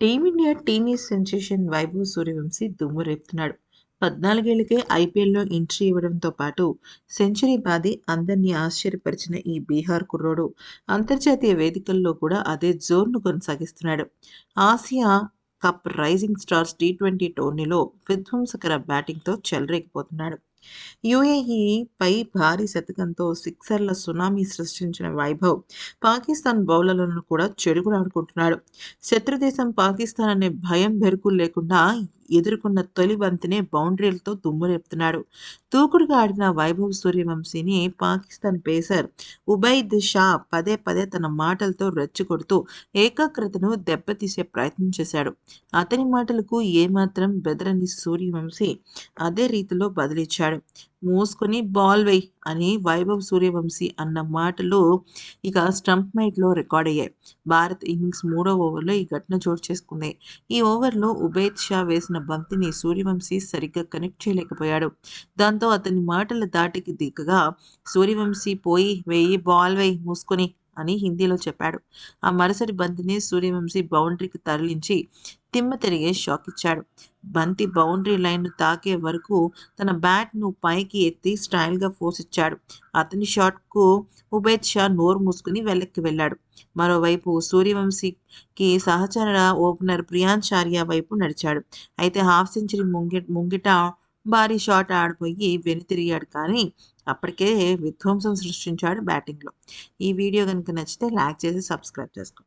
Team India teenage sensation Vaibhav Suryavanshi దుమ్ము రేపుతున్నాడు. పద్నాలుగేళ్ళకే ఐపీఎల్లో ఎంట్రీ ఇవ్వడంతో పాటు సెంచరీ బాది అందరినీ ఆశ్చర్యపరిచిన ఈ బీహార్ కుర్రోడు అంతర్జాతీయ వేదికల్లో కూడా అదే జోర్ను కొనసాగిస్తున్నాడు. Asia cup rising stars T twenty టోర్నీలో విధ్వంసకర బ్యాటింగ్తో చెలరేగిపోతున్నాడు. యుఏఈపై భారీ శతకంతో సిక్సర్ల సునామీ సృష్టించిన వైభవ్ పాకిస్తాన్ బౌలర్లను కూడా చెడుగుడాడుకుంటున్నాడు శత్రుదేశం పాకిస్తాన్ అనే భయం బెరుకు లేకుండా ఎదుర్కొన్న తొలి బంతినే బౌండరీలతో దుమ్మురేపుతున్నాడు దూకుడుగా ఆడిన వైభవ్ సూర్యవంశీని పాకిస్తాన్ పేసర్ ఉబైద్ షా పదే పదే తన మాటలతో రెచ్చగొడుతూ ఏకాగ్రతను దెబ్బతీసే ప్రయత్నం చేశాడు. అతని మాటలకు ఏమాత్రం బెదరని సూర్యవంశీ అదే రీతిలో బదిలిచ్చాడు. మూసుకొని బాల్ వేయి అని వైభవ్ సూర్యవంశీ అన్న మాటలు ఇక స్టంప్ మైట్లో రికార్డ్ అయ్యాయి. భారత్ ఇన్నింగ్స్ మూడో ఓవర్లో ఈ ఘటన చోటు చేసుకుంది. ఈ ఓవర్లో ఉబేద్ షా వేసిన బంతిని సూర్యవంశీ సరిగ్గా కనెక్ట్ చేయలేకపోయాడు. దాంతో అతని మాటల దాటికి దిగగా సూర్యవంశీ పోయి వెయ్యి బాల్ వేయి మూసుకొని అని హిందీలో చెప్పాడు. ఆ మరుసటి బంతిని సూర్యవంశీ బౌండరీకి తరలించి తిమ్మ తిరిగే షాక్ ఇచ్చాడు. బంతి బౌండరీ లైన్ తాకే వరకు తన బ్యాట్ను పైకి ఎత్తి స్టైల్గా ఫోర్స్ ఇచ్చాడు. అతని షాట్కు ఉబేద్ షా నోరు మూసుకుని వెనక్కి వెళ్ళాడు. మరోవైపు సూర్యవంశీకి సహచర ఓపెనర్ ప్రియాంచార్య వైపు నడిచాడు. అయితే హాఫ్ సెంచరీ ముంగి ముంగిట భారీ షాట్ ఆడిపోయి వెనుతిరిగాడు కానీ అప్పటికే విధ్వంసం సృష్టించాడు బ్యాటింగ్లో. ఈ వీడియో కనుక నచ్చితే లైక్ చేసి సబ్స్క్రైబ్ చేసుకోండి.